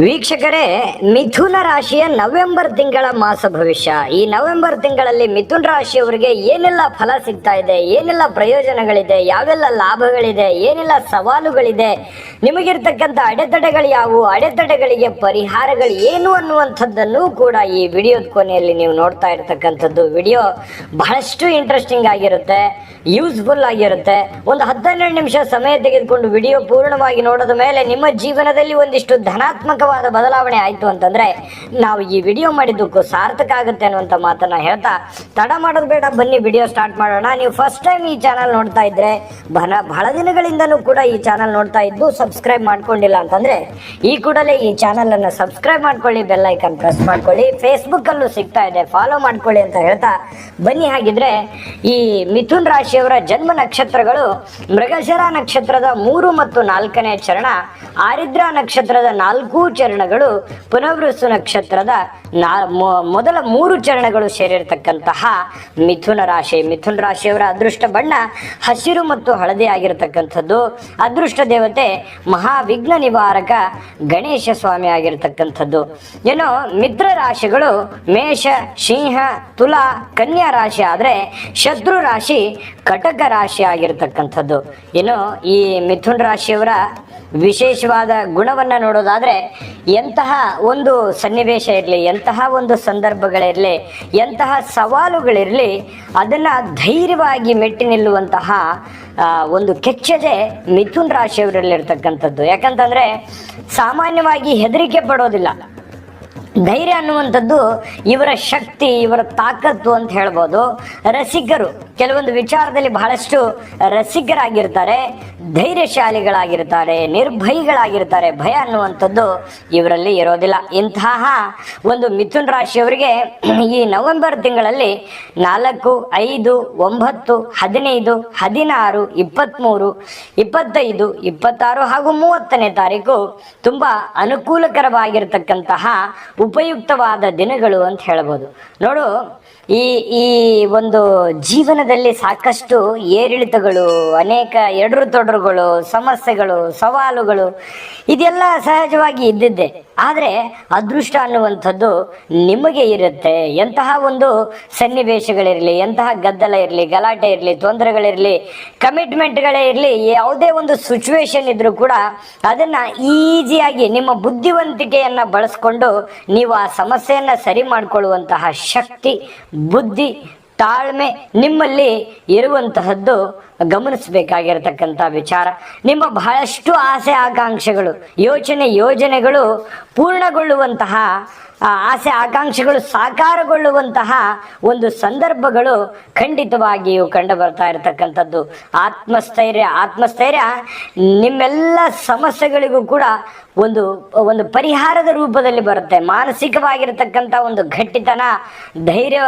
ವೀಕ್ಷಕರೇ, ಮಿಥುನ ರಾಶಿಯ ನವೆಂಬರ್ ತಿಂಗಳ ಮಾಸ ಭವಿಷ್ಯ. ಈ ನವೆಂಬರ್ ತಿಂಗಳಲ್ಲಿ ಮಿಥುನ್ ರಾಶಿಯವರಿಗೆ ಏನೆಲ್ಲ ಫಲ ಸಿಗ್ತಾ ಇದೆ, ಏನೆಲ್ಲ ಪ್ರಯೋಜನಗಳಿದೆ, ಯಾವೆಲ್ಲ ಲಾಭಗಳಿದೆ, ಏನೆಲ್ಲ ಸವಾಲುಗಳಿದೆ, ನಿಮಗಿರ್ತಕ್ಕಂಥ ಅಡೆತಡೆಗಳು ಯಾವುವು, ಅಡೆತಡೆಗಳಿಗೆ ಪರಿಹಾರಗಳು ಏನು ಅನ್ನುವಂಥದ್ದನ್ನು ಕೂಡ ಈ ವಿಡಿಯೋದ ಕೊನೆಯಲ್ಲಿ ನೀವು ನೋಡ್ತಾ ಇರ್ತಕ್ಕಂಥದ್ದು. ವಿಡಿಯೋ ಬಹಳಷ್ಟು ಇಂಟ್ರೆಸ್ಟಿಂಗ್ ಆಗಿರುತ್ತೆ, ಯೂಸ್ಫುಲ್ ಆಗಿರುತ್ತೆ. ಒಂದು ಹದಿನೆರಡು ನಿಮಿಷ ಸಮಯ ತೆಗೆದುಕೊಂಡು ವಿಡಿಯೋ ಪೂರ್ಣವಾಗಿ ನೋಡೋದ ಮೇಲೆ ನಿಮ್ಮ ಜೀವನದಲ್ಲಿ ಒಂದಿಷ್ಟು ಧನಾತ್ಮಕವಾದ ಬದಲಾವಣೆ ಆಯಿತು ಅಂತಂದ್ರೆ ನಾವು ಈ ವಿಡಿಯೋ ಮಾಡಿದ್ದಕ್ಕೂ ಸಾರ್ಥಕ ಆಗುತ್ತೆ ಅನ್ನುವಂಥ ಮಾತನ್ನು ಹೇಳ್ತಾ, ತಡ ಮಾಡೋದು ಬೇಡ, ಬನ್ನಿ ವಿಡಿಯೋ ಸ್ಟಾರ್ಟ್ ಮಾಡೋಣ. ನೀವು ಫಸ್ಟ್ ಟೈಮ್ ಈ ಚಾನಲ್ ನೋಡ್ತಾ ಇದ್ರೆ, ಬಹಳ ಬಹಳ ದಿನಗಳಿಂದನೂ ಕೂಡ ಈ ಚಾನಲ್ ನೋಡ್ತಾ ಇದ್ದು ಸಬ್ಸ್ಕ್ರೈಬ್ ಮಾಡ್ಕೊಂಡಿಲ್ಲ ಅಂತಂದ್ರೆ, ಈ ಕೂಡಲೇ ಈ ಚಾನಲನ್ನು ಸಬ್ಸ್ಕ್ರೈಬ್ ಮಾಡ್ಕೊಳ್ಳಿ ಬೆಲ್ ಐಕನ್ ಪ್ರೆಸ್ ಮಾಡ್ಕೊಳ್ಳಿ. ಫೇಸ್ಬುಕ್ಕಲ್ಲೂ ಸಿಗ್ತಾ ಇದೆ ಫಾಲೋ ಮಾಡ್ಕೊಳ್ಳಿ ಅಂತ ಹೇಳ್ತಾ, ಬನ್ನಿ ಹಾಗಿದ್ರೆ ಈ ಮಿಥುನ್ ರಾಶಿಯವರ ಜನ್ಮ ನಕ್ಷತ್ರಗಳು ಮೃಗಶರ ನಕ್ಷತ್ರದ ಮೂರು ಮತ್ತು ನಾಲ್ಕನೇ ಚರಣ, ಆರಿದ್ರ ನಕ್ಷತ್ರದ ನಾಲ್ಕು ಚರಣಗಳು ಪುನವೃಸ್ಸು ನಕ್ಷತ್ರದ ನಾ ಮೊದಲ ಮೂರು ಚರಣಗಳು ಸೇರಿರತಕ್ಕಂತಹ ಮಿಥುನ ರಾಶಿ. ಮಿಥುನ ರಾಶಿಯವರ ಅದೃಷ್ಟ ಬಣ್ಣ ಹಸಿರು ಮತ್ತು ಹಳದಿ ಆಗಿರತಕ್ಕಂಥದ್ದು. ಅದೃಷ್ಟ ದೇವತೆ ಮಹಾವಿಘ್ನ ನಿವಾರಕ ಗಣೇಶ ಸ್ವಾಮಿ ಆಗಿರತಕ್ಕಂಥದ್ದು. ಏನು ಮಿತ್ರ ರಾಶಿಗಳು ಮೇಷ, ಸಿಂಹ, ತುಲಾ, ಕನ್ಯಾ ರಾಶಿ ಆದರೆ ಶತ್ರು ರಾಶಿ ಕಟಕ ರಾಶಿ ಆಗಿರತಕ್ಕಂಥದ್ದು. ಏನು ಈ ಮಿಥುನ್ ರಾಶಿಯವರ ವಿಶೇಷವಾದ ಗುಣವನ್ನು ನೋಡೋದಾದರೆ ಎಂತಹ ಒಂದು ಸನ್ನಿವೇಶ ಇರಲಿ, ಎಂತಹ ಒಂದು ಸಂದರ್ಭಗಳಿರಲಿ, ಎಂತಹ ಸವಾಲುಗಳಿರಲಿ ಅದನ್ನು ಧೈರ್ಯವಾಗಿ ಮೆಟ್ಟಿ ನಿಲ್ಲುವಂತಹ ಒಂದು ಕೆಚ್ಚದೆ ಮಿಥುನ್ ರಾಶಿಯವರಲ್ಲಿರ್ತಕ್ಕಂಥದ್ದು ಯಾಕಂತಂದರೆ ಸಾಮಾನ್ಯವಾಗಿ ಹೆದರಿಕೆ ಪಡೋದಿಲ್ಲ. ಧೈರ್ಯ ಅನ್ನುವಂಥದ್ದು ಇವರ ಶಕ್ತಿ, ಇವರ ತಾಕತ್ತು ಅಂತ ಹೇಳ್ಬೋದು. ರಸಿಕರು. ಕೆಲವೊಂದು ವಿಚಾರದಲ್ಲಿ ಬಹಳಷ್ಟು ರಸಿಕರಾಗಿರ್ತಾರೆ, ಧೈರ್ಯಶಾಲಿಗಳಾಗಿರ್ತಾರೆ, ನಿರ್ಭಯಿಗಳಾಗಿರ್ತಾರೆ. ಭಯ ಅನ್ನುವಂಥದ್ದು ಇವರಲ್ಲಿ ಇರೋದಿಲ್ಲ. ಇಂತಹ ಒಂದು ಮಿಥುನ್ ರಾಶಿಯವರಿಗೆ ಈ ನವೆಂಬರ್ ತಿಂಗಳಲ್ಲಿ ನಾಲ್ಕು, ಐದು, ಒಂಬತ್ತು, ಹದಿನೈದು, ಹದಿನಾರು ಇಪ್ಪತ್ತ್ಮೂರು ಇಪ್ಪತ್ತೈದು, ಇಪ್ಪತ್ತಾರು ಹಾಗೂ ಮೂವತ್ತನೇ ತಾರೀಕು ತುಂಬ ಅನುಕೂಲಕರವಾಗಿರ್ತಕ್ಕಂತಹ ಉಪಯುಕ್ತವಾದ ದಿನಗಳು ಅಂತ ಹೇಳ್ಬೋದು. ನೋಡು ಈ ಈ ಒಂದು ಜೀವನದಲ್ಲಿ ಸಾಕಷ್ಟು ಏರಿಳಿತಗಳು ಅನೇಕ ಎಡರು ತೊಡರುಗಳು ಸಮಸ್ಯೆಗಳು ಸವಾಲುಗಳು ಇದೆಲ್ಲ ಸಹಜವಾಗಿ ಇದ್ದಿದ್ದೆ. ಆದರೆ ಅದೃಷ್ಟ ಅನ್ನುವಂಥದ್ದು ನಿಮಗೆ ಇರುತ್ತೆ. ಎಂತಹ ಒಂದು ಸನ್ನಿವೇಶಗಳಿರಲಿ, ಎಂತಹ ಗದ್ದಲ ಇರಲಿ, ಗಲಾಟೆ ಇರಲಿ, ತೊಂದರೆಗಳಿರಲಿ ಕಮಿಟ್ಮೆಂಟ್ಗಳೇ ಇರಲಿ, ಯಾವುದೇ ಒಂದು ಸಿಚುವೇಶನ್ ಇದ್ರೂ ಕೂಡ ಅದನ್ನು ಈಸಿಯಾಗಿ ನಿಮ್ಮ ಬುದ್ಧಿವಂತಿಕೆಯನ್ನು ಬಳಸ್ಕೊಂಡು ನೀವು ಆ ಸಮಸ್ಯೆಯನ್ನು ಸರಿ ಮಾಡಿಕೊಳ್ಳುವಂತಹ ಶಕ್ತಿ, ಬುದ್ಧಿ, ತಾಳ್ಮೆ ನಿಮ್ಮಲ್ಲಿ ಇರುವಂತಹದ್ದು ಗಮನಿಸಬೇಕಾಗಿರತಕ್ಕಂಥ ವಿಚಾರ. ನಿಮ್ಮ ಬಹಳಷ್ಟು ಆಸೆ ಆಕಾಂಕ್ಷೆಗಳು, ಯೋಚನೆ ಯೋಜನೆಗಳು ಪೂರ್ಣಗೊಳ್ಳುವಂತಹ ಆಸೆ ಆಕಾಂಕ್ಷೆಗಳು ಸಾಕಾರಗೊಳ್ಳುವಂತಹ ಒಂದು ಸಂದರ್ಭಗಳು ಖಂಡಿತವಾಗಿಯೂ ಕಂಡು ಬರ್ತಾ ಇರತಕ್ಕಂಥದ್ದು. ಆತ್ಮಸ್ಥೈರ್ಯ ಆತ್ಮಸ್ಥೈರ್ಯ ನಿಮ್ಮೆಲ್ಲ ಸಮಸ್ಯೆಗಳಿಗೂ ಕೂಡ ಒಂದು ಒಂದು ಪರಿಹಾರದ ರೂಪದಲ್ಲಿ ಬರುತ್ತೆ. ಮಾನಸಿಕವಾಗಿರತಕ್ಕಂಥ ಒಂದು ಗಟ್ಟಿತನ, ಧೈರ್ಯ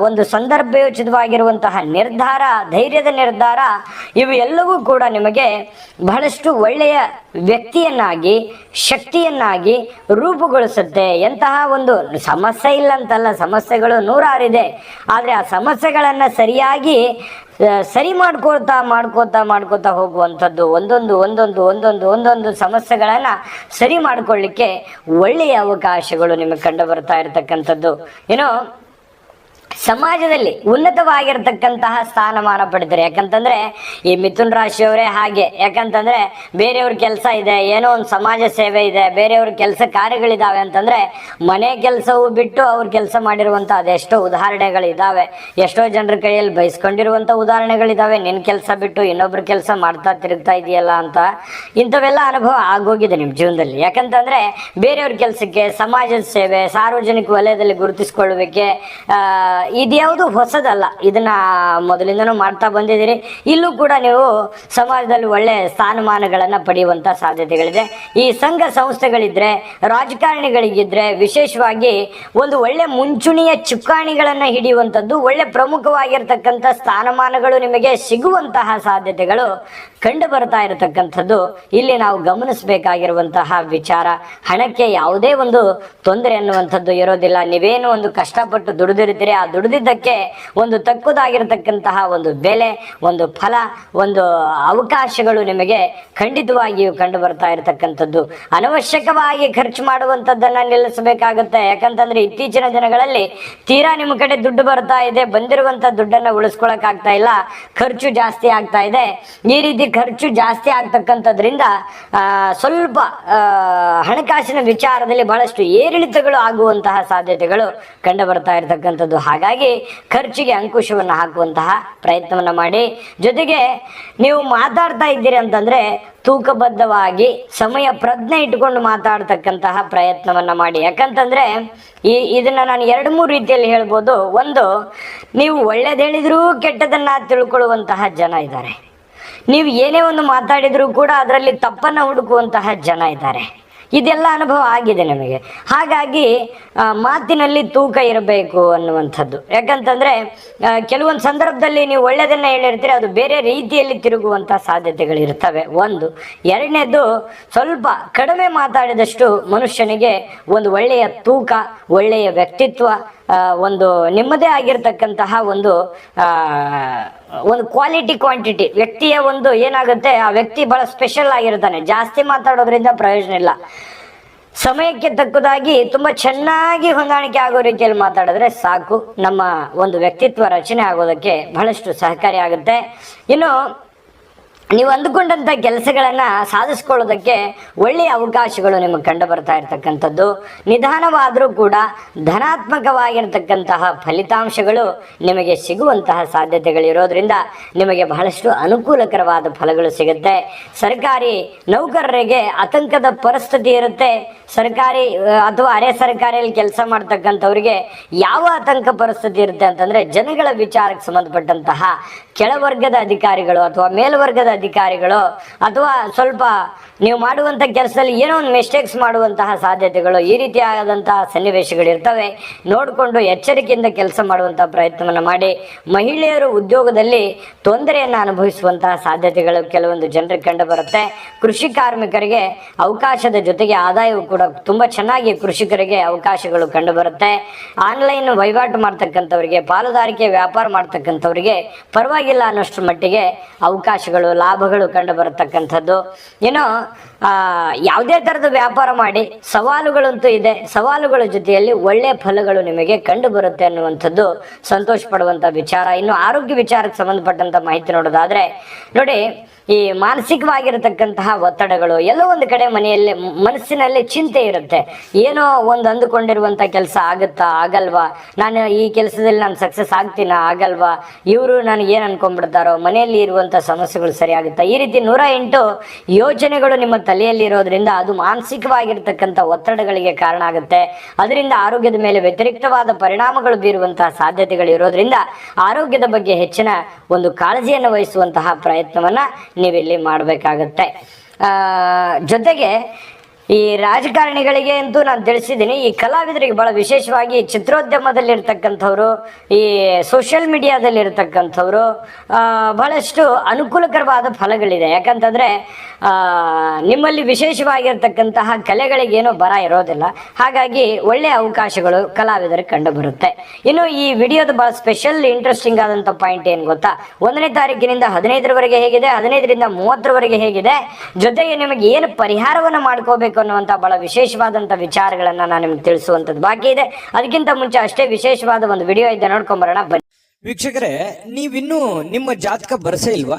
ಒಂದು ಸಂದರ್ಭಯೋಚಿತವಾಗಿರುವಂತಹ ನಿರ್ಧಾರ, ಧೈರ್ಯದ ನಿರ್ಧಾರ ಇವು ಎಲ್ಲವೂ ಕೂಡ ನಿಮಗೆ ಬಹಳಷ್ಟು ಒಳ್ಳೆಯ ವ್ಯಕ್ತಿಯನ್ನಾಗಿ, ಶಕ್ತಿಯನ್ನಾಗಿ ರೂಪುಗೊಳಿಸುತ್ತೆ. ಎಂತಹ ಒಂದು ಸಮಸ್ಯೆ ಇಲ್ಲ ಅಂತಲ್ಲ ಸಮಸ್ಯೆಗಳು ನೂರಾರಿದೆ. ಆದರೆ ಆ ಸಮಸ್ಯೆಗಳನ್ನು ಸರಿಯಾಗಿ ಸರಿ ಮಾಡ್ಕೊಳ್ತಾ ಮಾಡ್ಕೋತಾ ಮಾಡ್ಕೋತಾ ಹೋಗುವಂಥದ್ದು, ಒಂದೊಂದು ಒಂದೊಂದು ಒಂದೊಂದು ಒಂದೊಂದು ಸಮಸ್ಯೆಗಳನ್ನು ಸರಿ ಮಾಡ್ಕೊಳ್ಳಿಕ್ಕೆ ಒಳ್ಳೆಯ ಅವಕಾಶಗಳು ನಿಮಗೆ ಕಂಡು ಬರ್ತಾ ಇರತಕ್ಕಂಥದ್ದು. ಏನೋ ಸಮಾಜದಲ್ಲಿ ಉನ್ನತವಾಗಿರ್ತಕ್ಕಂತಹ ಸ್ಥಾನಮಾನ ಪಡಿತಾರೆ ಯಾಕಂತಂದ್ರೆ ಈ ಮಿಥುನ್ ರಾಶಿಯವರೇ ಹಾಗೆ. ಯಾಕಂತಂದ್ರೆ ಬೇರೆಯವ್ರ ಕೆಲಸ ಇದೆ ಏನೋ ಒಂದು ಸಮಾಜ ಸೇವೆ ಇದೆ ಬೇರೆಯವ್ರ ಕೆಲಸ ಕಾರ್ಯಗಳಿದಾವೆ ಅಂತಂದ್ರೆ ಮನೆ ಕೆಲಸವು ಬಿಟ್ಟು ಅವ್ರ ಕೆಲಸ ಮಾಡಿರುವಂತ ಅದೆಷ್ಟೋ ಉದಾಹರಣೆಗಳಿದಾವೆ. ಎಷ್ಟೋ ಜನರ ಕೈಯಲ್ಲಿ ಬಯಸ್ಕೊಂಡಿರುವಂತ ಉದಾಹರಣೆಗಳಿದಾವೆ. ನಿನ್ನ ಕೆಲಸ ಬಿಟ್ಟು ಇನ್ನೊಬ್ರ ಕೆಲಸ ಮಾಡ್ತಾ ತಿರುಗ್ತಾ ಇದೆಯಲ್ಲ ಅಂತ ಇಂಥವೆಲ್ಲ ಅನುಭವ ಆಗೋಗಿದೆ ನಿಮ್ಮ ಜೀವನದಲ್ಲಿ. ಯಾಕಂತಂದ್ರೆ ಬೇರೆಯವ್ರ ಕೆಲಸಕ್ಕೆ ಸಮಾಜದ ಸೇವೆ ಸಾರ್ವಜನಿಕ ವಲಯದಲ್ಲಿ ಗುರುತಿಸಿಕೊಳ್ಳುವಿಕೆ ಆ, ಇದ್ಯಾವುದು ಹೊಸದಲ್ಲ. ಇದನ್ನ ಮೊದಲಿಂದನೂ ಮಾಡ್ತಾ ಬಂದಿದ್ದೀರಿ. ಇಲ್ಲೂ ಕೂಡ ನೀವು ಸಮಾಜದಲ್ಲಿ ಒಳ್ಳೆ ಸ್ಥಾನಮಾನಗಳನ್ನ ಪಡೆಯುವಂತ ಸಾಧ್ಯತೆಗಳಿದೆ. ಈ ಸಂಘ ಸಂಸ್ಥೆಗಳಿದ್ರೆ, ರಾಜಕಾರಣಿಗಳಿಗಿದ್ರೆ ವಿಶೇಷವಾಗಿ ಒಂದು ಒಳ್ಳೆ ಮುಂಚೂಣಿಯ ಚುಕ್ಕಾಣಿಗಳನ್ನ ಹಿಡಿಯುವಂಥದ್ದು, ಒಳ್ಳೆ ಪ್ರಮುಖವಾಗಿರ್ತಕ್ಕಂಥ ಸ್ಥಾನಮಾನಗಳು ನಿಮಗೆ ಸಿಗುವಂತಹ ಸಾಧ್ಯತೆಗಳು. ಕಂಡು ಬರ್ತಾ ಇರತಕ್ಕಂಥದ್ದು ಇಲ್ಲಿ ನಾವು ಗಮನಿಸಬೇಕಾಗಿರುವಂತಹ ವಿಚಾರ. ಹಣಕ್ಕೆ ಯಾವುದೇ ಒಂದು ತೊಂದರೆ ಅನ್ನುವಂಥದ್ದು ಇರೋದಿಲ್ಲ. ನೀವೇನು ಒಂದು ಕಷ್ಟಪಟ್ಟು ದುಡಿದಿರ್ತೀರಿ ಆ ದುಡಿದಿದ್ದಕ್ಕೆ ಒಂದು ತಕ್ಕುದಾಗಿರತಕ್ಕಂತಹ ಒಂದು ಬೆಲೆ, ಒಂದು ಫಲ, ಒಂದು ಅವಕಾಶಗಳು ನಿಮಗೆ ಖಂಡಿತವಾಗಿಯೂ ಕಂಡು ಬರ್ತಾ ಇರತಕ್ಕಂಥದ್ದು. ಅನವಶ್ಯಕವಾಗಿ ಖರ್ಚು ಮಾಡುವಂಥದ್ದನ್ನ ನಿಲ್ಲಿಸಬೇಕಾಗುತ್ತೆ. ಯಾಕಂತಂದ್ರೆ ಇತ್ತೀಚಿನ ದಿನಗಳಲ್ಲಿ ತೀರಾ ನಿಮ್ಮ ಕಡೆ ದುಡ್ಡು ಬರ್ತಾ ಇದೆ ಬಂದಿರುವಂತ ದುಡ್ಡನ್ನ ಉಳಿಸ್ಕೊಳಕ್ ಆಗ್ತಾ ಇಲ್ಲ, ಖರ್ಚು ಜಾಸ್ತಿ ಆಗ್ತಾ ಇದೆ. ಈ ರೀತಿ ಖರ್ಚು ಜಾಸ್ತಿ ಆಗ್ತಕ್ಕಂಥದ್ರಿಂದ ಸ್ವಲ್ಪ ಹಣಕಾಸಿನ ವಿಚಾರದಲ್ಲಿ ಬಹಳಷ್ಟು ಏರಿಳಿತಗಳು ಆಗುವಂತಹ ಸಾಧ್ಯತೆಗಳು ಕಂಡು ಬರ್ತಾ ಇರತಕ್ಕಂಥದ್ದು. ಹಾಗಾಗಿ ಖರ್ಚಿಗೆ ಅಂಕುಶವನ್ನು ಹಾಕುವಂತಹ ಪ್ರಯತ್ನವನ್ನು ಮಾಡಿ. ಜೊತೆಗೆ ನೀವು ಮಾತಾಡ್ತಾ ಇದ್ದೀರಿ ಅಂತಂದ್ರೆ ತೂಕಬದ್ಧವಾಗಿ ಸಮಯ ಪ್ರಜ್ಞೆ ಇಟ್ಕೊಂಡು ಮಾತಾಡ್ತಕ್ಕಂತಹ ಪ್ರಯತ್ನವನ್ನ ಮಾಡಿ. ಯಾಕಂತಂದ್ರೆ ಈ, ಇದನ್ನ ನಾನು ಎರಡು ಮೂರು ರೀತಿಯಲ್ಲಿ ಹೇಳ್ಬೋದು. ಒಂದು, ನೀವು ಒಳ್ಳೇದು ಹೇಳಿದ್ರೂ ಕೆಟ್ಟದನ್ನ ತಿಳ್ಕೊಳ್ಳುವಂತಹ ಜನ ಇದ್ದಾರೆ. ನೀವು ಏನೇ ಒಂದು ಮಾತಾಡಿದರೂ ಕೂಡ ಅದರಲ್ಲಿ ತಪ್ಪನ್ನು ಹುಡುಕುವಂತಹ ಜನ ಇದ್ದಾರೆ. ಇದೆಲ್ಲ ಅನುಭವ ಆಗಿದೆ ನಮಗೆ. ಹಾಗಾಗಿ ಮಾತಿನಲ್ಲಿ ತೂಕ ಇರಬೇಕು ಅನ್ನುವಂಥದ್ದು. ಯಾಕಂತಂದ್ರೆ ಕೆಲವೊಂದು ಸಂದರ್ಭದಲ್ಲಿ ನೀವು ಒಳ್ಳೆಯದನ್ನ ಹೇಳಿರ್ತೀರಿ, ಅದು ಬೇರೆ ರೀತಿಯಲ್ಲಿ ತಿರುಗುವಂಥ ಸಾಧ್ಯತೆಗಳಿರ್ತವೆ. ಒಂದು. ಎರಡನೇದು, ಸ್ವಲ್ಪ ಕಡಿಮೆ ಮಾತಾಡಿದಷ್ಟು ಮನುಷ್ಯನಿಗೆ ಒಂದು ಒಳ್ಳೆಯ ತೂಕ, ಒಳ್ಳೆಯ ವ್ಯಕ್ತಿತ್ವ ಒಂದು ನಿಮ್ಮದೇ ಆಗಿರ್ತಕ್ಕಂತಹ ಒಂದು ಒಂದು ಕ್ವಾಲಿಟಿ ಕ್ವಾಂಟಿಟಿ ವ್ಯಕ್ತಿಯ ಒಂದು ಏನಾಗುತ್ತೆ, ಆ ವ್ಯಕ್ತಿ ಬಹಳ ಸ್ಪೆಷಲ್ ಆಗಿರ್ತಾನೆ. ಜಾಸ್ತಿ ಮಾತಾಡೋದ್ರಿಂದ ಪ್ರಯೋಜನ ಇಲ್ಲ. ಸಮಯಕ್ಕೆ ತಕ್ಕದಾಗಿ ತುಂಬಾ ಚೆನ್ನಾಗಿ ಹೊಂದಾಣಿಕೆ ಆಗೋ ರೀತಿಯಲ್ಲಿ ಮಾತಾಡಿದ್ರೆ ಸಾಕು. ನಮ್ಮ ಒಂದು ವ್ಯಕ್ತಿತ್ವ ರಚನೆ ಆಗೋದಕ್ಕೆ ಬಹಳಷ್ಟು ಸಹಕಾರಿ ಆಗುತ್ತೆ. ಇನ್ನು ನೀವು ಅಂದುಕೊಂಡಂತ ಕೆಲಸಗಳನ್ನು ಸಾಧಿಸ್ಕೊಳ್ಳೋದಕ್ಕೆ ಒಳ್ಳೆಯ ಅವಕಾಶಗಳು ನಿಮಗೆ ಕಂಡು ಬರ್ತಾ ಇರತಕ್ಕಂಥದ್ದು. ನಿಧಾನವಾದರೂ ಕೂಡ ಧನಾತ್ಮಕವಾಗಿರ್ತಕ್ಕಂತಹ ಫಲಿತಾಂಶಗಳು ನಿಮಗೆ ಸಿಗುವಂತಹ ಸಾಧ್ಯತೆಗಳಿರೋದ್ರಿಂದ ನಿಮಗೆ ಬಹಳಷ್ಟು ಅನುಕೂಲಕರವಾದ ಫಲಗಳು ಸಿಗುತ್ತೆ. ಸರ್ಕಾರಿ ನೌಕರರಿಗೆ ಆತಂಕದ ಪರಿಸ್ಥಿತಿ ಇರುತ್ತೆ. ಸರ್ಕಾರಿ, ಅಥವಾ ಅರೆ ಸರ್ಕಾರಿಯಲ್ಲಿ ಕೆಲಸ ಮಾಡ್ತಕ್ಕಂಥವ್ರಿಗೆ ಯಾವ ಆತಂಕ ಪರಿಸ್ಥಿತಿ ಇರುತ್ತೆ ಅಂತಂದ್ರೆ ಜನಗಳ ವಿಚಾರಕ್ಕೆ ಸಂಬಂಧಪಟ್ಟಂತಹ ಕೆಳವರ್ಗದ ಅಧಿಕಾರಿಗಳು ಅಥವಾ ಮೇಲ್ವರ್ಗದ ಅಧಿಕಾರಿಗಳು, ಅಥವಾ ಸ್ವಲ್ಪ ನೀವು ಮಾಡುವಂತ ಕೆಲಸದಲ್ಲಿ ಏನೋ ಒಂದು ಮಿಸ್ಟೇಕ್ಸ್ ಮಾಡುವಂತಹ ಸಾಧ್ಯತೆಗಳು, ಈ ರೀತಿಯಾದಂತಹ ಸನ್ನಿವೇಶಗಳಿರ್ತವೆ ನೋಡಿಕೊಂಡು ಎಚ್ಚರಿಕೆಯಿಂದ ಕೆಲಸ ಮಾಡುವಂತಹ ಪ್ರಯತ್ನವನ್ನು ಮಾಡಿ. ಮಹಿಳೆಯರು ಉದ್ಯೋಗದಲ್ಲಿ ತೊಂದರೆಯನ್ನು ಅನುಭವಿಸುವಂತಹ ಸಾಧ್ಯತೆಗಳು ಕೆಲವೊಂದು ಜನರಿಗೆ ಕಂಡು ಬರುತ್ತೆ. ಕೃಷಿ ಕಾರ್ಮಿಕರಿಗೆ ಅವಕಾಶದ ಜೊತೆಗೆ ಆದಾಯವು ಕೂಡ ತುಂಬಾ ಚೆನ್ನಾಗಿ ಕೃಷಿಕರಿಗೆ ಅವಕಾಶಗಳು ಕಂಡು ಬರುತ್ತೆ. ಆನ್ಲೈನ್ ವಹಿವಾಟು ಮಾಡ್ತಕ್ಕಂಥವ್ರಿಗೆ, ಪಾಲುದಾರಿಕೆ ವ್ಯಾಪಾರ ಮಾಡ್ತಕ್ಕಂಥವ್ರಿಗೆ ಪರವಾಗಿಲ್ಲ ಅನ್ನೋಷ್ಟು ಮಟ್ಟಿಗೆ ಅವಕಾಶಗಳು ಲಾಭಗಳು ಕಂಡು ಬರತಕ್ಕಂಥದ್ದು. ಇನ್ನು ಆ, ಯಾವುದೇ ತರದ ವ್ಯಾಪಾರ ಮಾಡಿ ಸವಾಲುಗಳಂತೂ ಇದೆ. ಸವಾಲುಗಳ ಜೊತೆಯಲ್ಲಿ ಒಳ್ಳೆ ಫಲಗಳು ನಿಮಗೆ ಕಂಡು ಬರುತ್ತೆ ಅನ್ನುವಂಥದ್ದು ಸಂತೋಷ ಪಡುವಂತ ವಿಚಾರ. ಇನ್ನು ಆರೋಗ್ಯ ವಿಚಾರಕ್ಕೆ ಸಂಬಂಧಪಟ್ಟಂತ ಮಾಹಿತಿ ನೋಡೋದಾದ್ರೆ ನೋಡಿ ಈ ಮಾನಸಿಕವಾಗಿರತಕ್ಕಂತಹ ಒತ್ತಡಗಳು ಎಲ್ಲೋ ಒಂದು ಕಡೆ ಮನೆಯಲ್ಲಿ ಮನಸ್ಸಿನಲ್ಲಿ ಚಿಂತೆ ಇರುತ್ತೆ. ಏನೋ ಒಂದು ಅಂದುಕೊಂಡಿರುವಂತ ಕೆಲಸ ಆಗುತ್ತಾ ಆಗಲ್ವಾ? ನಾನು ಈ ಕೆಲಸದಲ್ಲಿ ನಾನು ಸಕ್ಸಸ್ ಆಗ್ತೀನ ಆಗಲ್ವಾ? ಇವರು ನಾನು ಏನು ಅನ್ಕೊಂಡ್ಬಿಡ್ತಾರೋ ಮನೆಯಲ್ಲಿ ಇರುವಂತ ಸಮಸ್ಯೆಗಳು ಸರಿಯಾಗುತ್ತಾ? ಈ ರೀತಿ ನೂರ ಎಂಟು ಯೋಚನೆಗಳು ನಿಮ್ಮ ತಲೆಯಲ್ಲಿ ಇರೋದ್ರಿಂದ ಅದು ಮಾನಸಿಕವಾಗಿರ್ತಕ್ಕಂಥ ಒತ್ತಡಗಳಿಗೆ ಕಾರಣ ಆಗುತ್ತೆ. ಅದರಿಂದ ಆರೋಗ್ಯದ ಮೇಲೆ ವ್ಯತಿರಿಕ್ತವಾದ ಪರಿಣಾಮಗಳು ಬೀರುವಂತಹ ಸಾಧ್ಯತೆಗಳು ಇರೋದ್ರಿಂದ ಆರೋಗ್ಯದ ಬಗ್ಗೆ ಹೆಚ್ಚಿನ ಒಂದು ಕಾಳಜಿಯನ್ನು ವಹಿಸುವಂತಹ ಪ್ರಯತ್ನವನ್ನ ನೀವಿಲ್ಲಿ ಮಾಡಬೇಕಾಗತ್ತೆ. ಜೊತೆಗೆ ಈ ರಾಜಕಾರಣಿಗಳಿಗೆ ಅಂತೂ ನಾನು ತಿಳಿಸಿದ್ದೀನಿ. ಈ ಕಲಾವಿದರಿಗೆ ಬಹಳ ವಿಶೇಷವಾಗಿ ಚಿತ್ರೋದ್ಯಮದಲ್ಲಿ ಇರ್ತಕ್ಕಂಥವ್ರು ಈ ಸೋಷಿಯಲ್ ಮೀಡಿಯಾದಲ್ಲಿ ಇರ್ತಕ್ಕಂಥವ್ರು ಬಹಳಷ್ಟು ಅನುಕೂಲಕರವಾದ ಫಲಗಳಿದೆ. ಯಾಕಂತಂದ್ರೆ ನಿಮ್ಮಲ್ಲಿ ವಿಶೇಷವಾಗಿರ್ತಕ್ಕಂತಹ ಕಲೆಗಳಿಗೇನು ಬರ ಇರೋದಿಲ್ಲ. ಹಾಗಾಗಿ ಒಳ್ಳೆಯ ಅವಕಾಶಗಳು ಕಲಾವಿದರಿಗೆ ಕಂಡು ಬರುತ್ತೆ ಇನ್ನು ಈ ವಿಡಿಯೋದ ಬಹಳ ಸ್ಪೆಷಲ್ ಇಂಟ್ರೆಸ್ಟಿಂಗ್ ಆದಂತ ಪಾಯಿಂಟ್ ಏನು ಗೊತ್ತಾ? ಒಂದನೇ ತಾರೀಕಿನಿಂದ ಹದಿನೈದರವರೆಗೆ ಹೇಗಿದೆ, ಹದಿನೈದರಿಂದ ಮೂವತ್ತರವರೆಗೆ ಹೇಗಿದೆ. ಜೊತೆಗೆ ನಿಮಗೆ ಏನು ಪರಿಹಾರವನ್ನು ಮಾಡ್ಕೋಬೇಕು ಅನ್ನುವಂತ ಬಹಳ ವಿಶೇಷವಾದಂತ ವಿಚಾರಗಳನ್ನ ನಾನು ನಿಮ್ಗೆ ತಿಳಿಸುವಂತದ್ದು ಬಾಕಿ ಇದೆ. ಅದಕ್ಕಿಂತ ಮುಂಚೆ ಅಷ್ಟೇ ವಿಶೇಷವಾದ ಒಂದು ವಿಡಿಯೋ ಇದೆ ನೋಡ್ಕೊಂಬರೋಣ, ಬನ್ನಿ. ವೀಕ್ಷಕರೇ, ನೀವಿನ್ನೂ ನಿಮ್ಮ ಜಾತಕ ಬರಸೇ ಇಲ್ವಾ?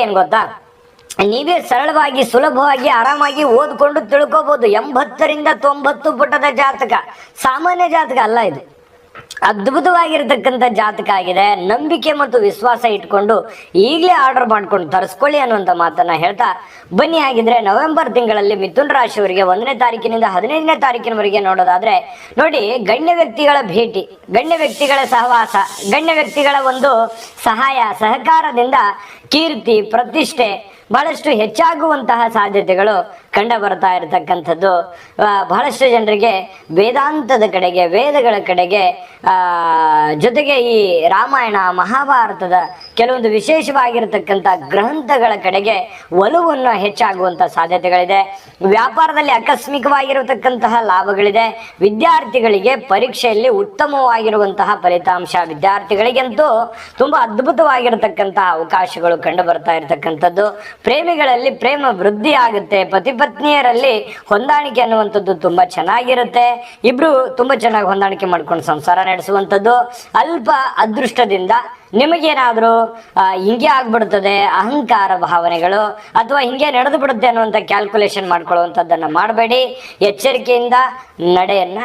ಏನ್ ಗೊತ್ತಾ? ನೀವೇ ಸರಳವಾಗಿ, ಸುಲಭವಾಗಿ, ಆರಾಮಾಗಿ ಓದ್ಕೊಂಡು ತಿಳ್ಕೋಬಹುದು ಎಂಬತ್ತರಿಂದ ತೊಂಬತ್ತು ಪುಟದ ಜಾತಕ. ಸಾಮಾನ್ಯ ಜಾತಕ ಅಲ್ಲ ಇದು. ಅದ್ಭುತವಾಗಿರ್ತಕ್ಕಂಥ ಜಾತಕ ಆಗಿದೆ. ನಂಬಿಕೆ ಮತ್ತು ವಿಶ್ವಾಸ ಇಟ್ಕೊಂಡು ಈಗಲೇ ಆರ್ಡರ್ ಮಾಡ್ಕೊಂಡು ತರಿಸ್ಕೊಳ್ಳಿ ಅನ್ನುವಂಥ ಮಾತನ್ನ ಹೇಳ್ತಾ ಬನ್ನಿ. ಆಗಿದ್ರೆ ನವೆಂಬರ್ ತಿಂಗಳಲ್ಲಿ ಮಿಥುನ್ ರಾಶಿಯವರಿಗೆ ಒಂದನೇ ತಾರೀಕಿನಿಂದ ಹದಿನೈದನೇ ತಾರೀಕಿನವರೆಗೆ ನೋಡೋದಾದ್ರೆ ನೋಡಿ, ಗಣ್ಯ ವ್ಯಕ್ತಿಗಳ ಭೇಟಿ, ಗಣ್ಯ ವ್ಯಕ್ತಿಗಳ ಸಹವಾಸ, ಗಣ್ಯ ವ್ಯಕ್ತಿಗಳ ಒಂದು ಸಹಾಯ, ಸಹಕಾರದಿಂದ ಕೀರ್ತಿ, ಪ್ರತಿಷ್ಠೆ ಬಹಳಷ್ಟು ಹೆಚ್ಚಾಗುವಂತಹ ಸಾಧ್ಯತೆಗಳು ಕಂಡು ಬರ್ತಾ ಇರತಕ್ಕಂಥದ್ದು. ಬಹಳಷ್ಟು ಜನರಿಗೆ ವೇದಾಂತದ ಕಡೆಗೆ, ವೇದಗಳ ಕಡೆಗೆ ಜೊತೆಗೆ ಈ ರಾಮಾಯಣ, ಮಹಾಭಾರತದ ಕೆಲವೊಂದು ವಿಶೇಷವಾಗಿರತಕ್ಕಂಥ ಗ್ರಂಥಗಳ ಕಡೆಗೆ ಒಲವನ್ನು ಹೆಚ್ಚಾಗುವಂಥ ಸಾಧ್ಯತೆಗಳಿದೆ. ವ್ಯಾಪಾರದಲ್ಲಿ ಆಕಸ್ಮಿಕವಾಗಿರತಕ್ಕಂತಹ ಲಾಭಗಳಿದೆ. ವಿದ್ಯಾರ್ಥಿಗಳಿಗೆ ಪರೀಕ್ಷೆಯಲ್ಲಿ ಉತ್ತಮವಾಗಿರುವಂತಹ ಫಲಿತಾಂಶ ವಿದ್ಯಾರ್ಥಿಗಳಿಗಂತೂ ತುಂಬಾ ಅದ್ಭುತವಾಗಿರತಕ್ಕಂತಹ ಅವಕಾಶಗಳು ಕಂಡು ಬರ್ತಾ ಇರತಕ್ಕಂಥದ್ದು. ಪ್ರೇಮಿಗಳಲ್ಲಿ ಪ್ರೇಮ ವೃದ್ಧಿ ಆಗುತ್ತೆ ಪತಿ ಪತ್ನಿಯರಲ್ಲಿ ಹೊಂದಾಣಿಕೆ ಅನ್ನುವಂಥದ್ದು ತುಂಬಾ ಚೆನ್ನಾಗಿರುತ್ತೆ. ಇಬ್ರು ತುಂಬಾ ಚೆನ್ನಾಗಿ ಹೊಂದಾಣಿಕೆ ಮಾಡ್ಕೊಂಡು ಸಂಸಾರ ನಡೆಸುವಂಥದ್ದು. ಅಲ್ಪ ಅದೃಷ್ಟದಿಂದ ನಿಮಗೇನಾದರೂ ಹಿಂಗೆ ಆಗ್ಬಿಡ್ತದೆ ಅಹಂಕಾರ ಭಾವನೆಗಳು ಅಥವಾ ಹಿಂಗೆ ನಡೆದು ಬಿಡುತ್ತೆ ಅನ್ನುವಂಥ ಕ್ಯಾಲ್ಕುಲೇಷನ್ ಮಾಡ್ಕೊಳ್ಳುವಂಥದ್ದನ್ನು ಮಾಡಬೇಡಿ. ಎಚ್ಚರಿಕೆಯಿಂದ ನಡೆಯನ್ನ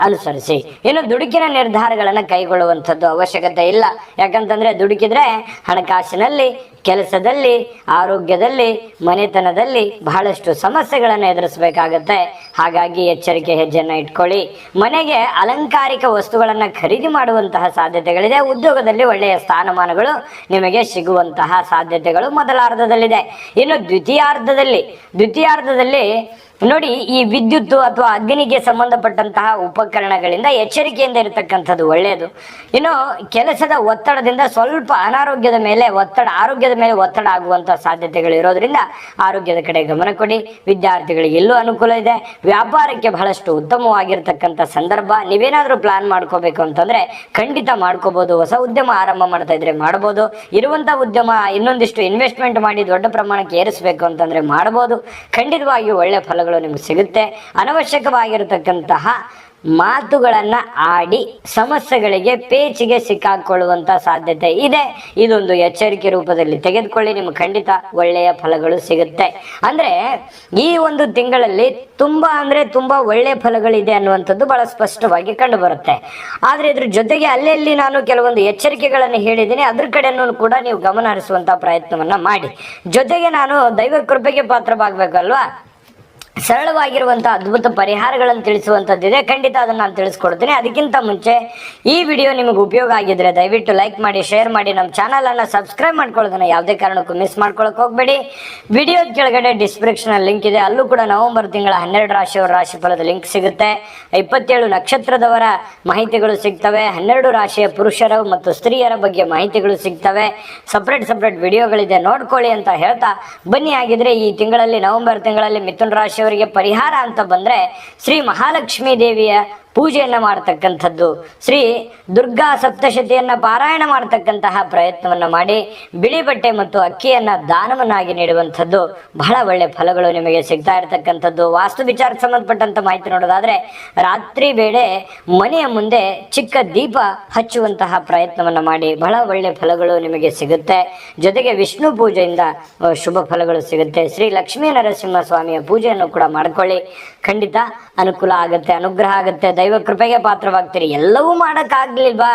ಅನುಸರಿಸಿ. ಇನ್ನು ದುಡುಕಿನ ನಿರ್ಧಾರಗಳನ್ನು ಕೈಗೊಳ್ಳುವಂಥದ್ದು ಅವಶ್ಯಕತೆ ಇಲ್ಲ. ಯಾಕಂತಂದ್ರೆ ದುಡುಕಿದ್ರೆ ಹಣಕಾಸಿನಲ್ಲಿ, ಕೆಲಸದಲ್ಲಿ, ಆರೋಗ್ಯದಲ್ಲಿ, ಮನೆತನದಲ್ಲಿ ಬಹಳಷ್ಟು ಸಮಸ್ಯೆಗಳನ್ನು ಎದುರಿಸಬೇಕಾಗತ್ತೆ. ಹಾಗಾಗಿ ಎಚ್ಚರಿಕೆ ಹೆಜ್ಜೆಯನ್ನ ಇಟ್ಕೊಳ್ಳಿ. ಮನೆಗೆ ಅಲಂಕಾರಿಕ ವಸ್ತುಗಳನ್ನು ಖರೀದಿ ಮಾಡುವಂತಹ ಸಾಧ್ಯತೆಗಳಿದೆ. ಉದ್ಯೋಗದಲ್ಲಿ ಒಳ್ಳೆಯ ಸ್ಥಾನಮಾನಗಳು ನಿಮಗೆ ಸಿಗುವಂತಹ ಸಾಧ್ಯತೆಗಳು ಮೊದಲಾರ್ಧದಲ್ಲಿದೆ. ಇನ್ನು ದ್ವಿತೀಯಾರ್ಧದಲ್ಲಿ ದ್ವಿತೀಯಾರ್ಧದಲ್ಲಿ ನೋಡಿ, ಈ ವಿದ್ಯುತ್ ಅಥವಾ ಅಗ್ನಿಗೆ ಸಂಬಂಧಪಟ್ಟಂತಹ ಉಪಕರಣಗಳಿಂದ ಎಚ್ಚರಿಕೆಯಿಂದ ಇರತಕ್ಕಂಥದ್ದು ಒಳ್ಳೆಯದು ಇನ್ನು ಕೆಲಸದ ಒತ್ತಡದಿಂದ ಸ್ವಲ್ಪ ಅನಾರೋಗ್ಯದ ಮೇಲೆ ಒತ್ತಡ, ಆರೋಗ್ಯದ ಮೇಲೆ ಒತ್ತಡ ಆಗುವಂತಹ ಸಾಧ್ಯತೆಗಳು ಇರೋದ್ರಿಂದ ಆರೋಗ್ಯದ ಕಡೆ ಗಮನ ಕೊಡಿ. ವಿದ್ಯಾರ್ಥಿಗಳಿಗೆ ಎಲ್ಲೂ ಅನುಕೂಲ ಇದೆ. ವ್ಯಾಪಾರಕ್ಕೆ ಬಹಳಷ್ಟು ಉತ್ತಮವಾಗಿರ್ತಕ್ಕಂಥ ಸಂದರ್ಭ. ನೀವೇನಾದರೂ ಪ್ಲಾನ್ ಮಾಡ್ಕೋಬೇಕು ಅಂತಂದ್ರೆ ಖಂಡಿತ ಮಾಡ್ಕೋಬಹುದು ಹೊಸ ಉದ್ಯಮ ಆರಂಭ ಮಾಡ್ತಾ ಇದ್ರೆ ಮಾಡ್ಬೋದು. ಇರುವಂತಹ ಉದ್ಯಮ ಇನ್ನೊಂದಿಷ್ಟು ಇನ್ವೆಸ್ಟ್ಮೆಂಟ್ ಮಾಡಿ ದೊಡ್ಡ ಪ್ರಮಾಣಕ್ಕೆ ಏರಿಸಬೇಕು ಅಂತಂದ್ರೆ ಮಾಡ್ಬೋದು. ಖಂಡಿತವಾಗಿಯೂ ಒಳ್ಳೆ ಫಲಗಳು ನಿಮ್ಗೆ ಸಿಗುತ್ತೆ. ಅನವಶ್ಯಕವಾಗಿರತಕ್ಕಂತಹ ಮಾತುಗಳನ್ನ ಆಡಿ ಸಮಸ್ಯೆಗಳಿಗೆ ಪೇಚಿಗೆ ಸಿಕ್ಕಾಕೊಳ್ಳುವಂತ ಸಾಧ್ಯತೆ ಇದೆ. ಇದೊಂದು ಎಚ್ಚರಿಕೆ ರೂಪದಲ್ಲಿ ತೆಗೆದುಕೊಳ್ಳಿ. ನಿಮ್ಗೆ ಖಂಡಿತ ಒಳ್ಳೆಯ ಫಲಗಳು ಸಿಗುತ್ತೆ. ಅಂದ್ರೆ ಈ ಒಂದು ತಿಂಗಳಲ್ಲಿ ತುಂಬಾ ಅಂದ್ರೆ ತುಂಬಾ ಒಳ್ಳೆಯ ಫಲಗಳಿದೆ ಅನ್ನುವಂಥದ್ದು ಬಹಳ ಸ್ಪಷ್ಟವಾಗಿ ಕಂಡು ಬರುತ್ತೆ ಆದ್ರೆ ಇದ್ರ ಜೊತೆಗೆ ಅಲ್ಲೆಲ್ಲಿ ನಾನು ಕೆಲವೊಂದು ಎಚ್ಚರಿಕೆಗಳನ್ನು ಹೇಳಿದ್ದೀನಿ, ಅದ್ರ ಕಡೆನೂ ಕೂಡ ನೀವು ಗಮನ ಹರಿಸುವಂತ ಪ್ರಯತ್ನವನ್ನ ಮಾಡಿ. ಜೊತೆಗೆ ನಾನು ದೈವ ಕೃಪೆಗೆ ಪಾತ್ರವಾಗಬೇಕಲ್ವಾ? ಸರಳವಾಗಿರುವಂತಹ ಅದ್ಭುತ ಪರಿಹಾರಗಳನ್ನು ತಿಳಿಸುವಂಥದ್ದಿದೆ ಖಂಡಿತ ಅದನ್ನು ನಾನು ತಿಳಿಸ್ಕೊಡ್ತೀನಿ. ಅದಕ್ಕಿಂತ ಮುಂಚೆ ಈ ವಿಡಿಯೋ ನಿಮಗೆ ಉಪಯೋಗ ಆಗಿದ್ರೆ ದಯವಿಟ್ಟು ಲೈಕ್ ಮಾಡಿ, ಶೇರ್ ಮಾಡಿ. ನಮ್ಮ ಚಾನಲ್ ಅನ್ನ ಸಬ್ಸ್ಕ್ರೈಬ್ ಮಾಡ್ಕೊಳ್ಳೋದನ್ನ ಯಾವುದೇ ಕಾರಣಕ್ಕೂ ಮಿಸ್ ಮಾಡ್ಕೊಳಕ್ ಹೋಗಬೇಡಿ. ವಿಡಿಯೋದ ಕೆಳಗಡೆ ಡಿಸ್ಕ್ರಿಪ್ಷನ್ ಲಿಂಕ್ ಇದೆ. ಅಲ್ಲೂ ಕೂಡ ನವೆಂಬರ್ ತಿಂಗಳ ಹನ್ನೆರಡು ರಾಶಿಯವರ ರಾಶಿಫಲದ ಲಿಂಕ್ ಸಿಗುತ್ತೆ. ಇಪ್ಪತ್ತೇಳು ನಕ್ಷತ್ರದವರ ಮಾಹಿತಿಗಳು ಸಿಗ್ತವೆ. ಹನ್ನೆರಡು ರಾಶಿಯ ಪುರುಷರ ಮತ್ತು ಸ್ತ್ರೀಯರ ಬಗ್ಗೆ ಮಾಹಿತಿಗಳು ಸಿಗ್ತವೆ. ಸಪ್ರೇಟ್ ಸಪ್ರೇಟ್ ವಿಡಿಯೋಗಳಿದೆ ನೋಡ್ಕೊಳ್ಳಿ ಅಂತ ಹೇಳ್ತಾ ಬನ್ನಿ. ಆಗಿದ್ರೆ ಈ ತಿಂಗಳಲ್ಲಿ ನವೆಂಬರ್ ತಿಂಗಳಲ್ಲಿ ಮಿಥುನ್ ರಾಶಿಯವರಿಗೆ ಪರಿಹಾರ ಅಂತ ಬಂದ್ರೆ ಶ್ರೀ ಮಹಾಲಕ್ಷ್ಮೀ ದೇವಿಯ ಪೂಜೆಯನ್ನ ಮಾಡತಕ್ಕಂಥದ್ದು. ಶ್ರೀ ದುರ್ಗಾ ಸಪ್ತಶತಿಯನ್ನ ಪಾರಾಯಣ ಮಾಡತಕ್ಕಂತಹ ಪ್ರಯತ್ನವನ್ನ ಮಾಡಿ, ಬಿಳಿ ಬಟ್ಟೆ ಮತ್ತು ಅಕ್ಕಿಯನ್ನ ದಾನವನ್ನಾಗಿ ನೀಡುವಂಥದ್ದು ಬಹಳ ಒಳ್ಳೆ ಫಲಗಳು ನಿಮಗೆ ಸಿಗ್ತಾ ಇರತಕ್ಕಂಥದ್ದು. ವಾಸ್ತು ವಿಚಾರಕ್ಕೆ ಸಂಬಂಧಪಟ್ಟಂತ ಮಾಹಿತಿ ನೋಡೋದಾದ್ರೆ, ರಾತ್ರಿ ವೇಳೆ ಮನೆಯ ಮುಂದೆ ಚಿಕ್ಕ ದೀಪ ಹಚ್ಚುವಂತಹ ಪ್ರಯತ್ನವನ್ನ ಮಾಡಿ ಬಹಳ ಒಳ್ಳೆ ಫಲಗಳು ನಿಮಗೆ ಸಿಗುತ್ತೆ. ಜೊತೆಗೆ ವಿಷ್ಣು ಪೂಜೆಯಿಂದ ಶುಭ ಫಲಗಳು ಸಿಗುತ್ತೆ. ಶ್ರೀ ಲಕ್ಷ್ಮೀ ನರಸಿಂಹ ಸ್ವಾಮಿಯ ಪೂಜೆಯನ್ನು ಕೂಡ ಮಾಡ್ಕೊಳ್ಳಿ. ಖಂಡಿತ ಅನುಕೂಲ ಆಗುತ್ತೆ, ಅನುಗ್ರಹ ಆಗುತ್ತೆ. ದೈವ ಕೃಪೆಗೆ ಪಾತ್ರವಾಗ್ತೀರಿ. ಎಲ್ಲವೂ ಮಾಡೋಕ್ಕಾಗ್ಲಿಲ್ವಾ?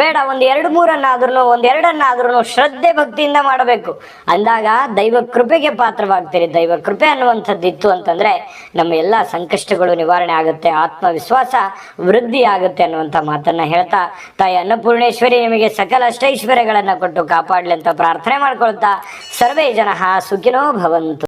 ಬೇಡ, ಒಂದು ಎರಡು ಮೂರನ್ನಾದ್ರೂ ಒಂದು ಎರಡನ್ನಾದ್ರೂ ಶ್ರದ್ಧೆ ಭಕ್ತಿಯಿಂದ ಮಾಡಬೇಕು. ಅಂದಾಗ ದೈವ ಕೃಪೆಗೆ ಪಾತ್ರವಾಗ್ತೀರಿ. ದೈವ ಕೃಪೆ ಅನ್ನುವಂಥದ್ದು ಇತ್ತು ಅಂತಂದ್ರೆ ನಮ್ಮ ಎಲ್ಲ ಸಂಕಷ್ಟಗಳು ನಿವಾರಣೆ ಆಗುತ್ತೆ, ಆತ್ಮವಿಶ್ವಾಸ ವೃದ್ಧಿ ಆಗುತ್ತೆ ಅನ್ನುವಂಥ ಮಾತನ್ನ ಹೇಳ್ತಾ, ತಾಯಿ ಅನ್ನಪೂರ್ಣೇಶ್ವರಿ ನಿಮಗೆ ಸಕಲ ಅಷ್ಟೈಶ್ವರ್ಯಗಳನ್ನ ಕೊಟ್ಟು ಕಾಪಾಡ್ಲಿ ಅಂತ ಪ್ರಾರ್ಥನೆ ಮಾಡ್ಕೊಳ್ತಾ, ಸರ್ವೇ ಜನ ಸುಖಿನೋ ಭವಂತು.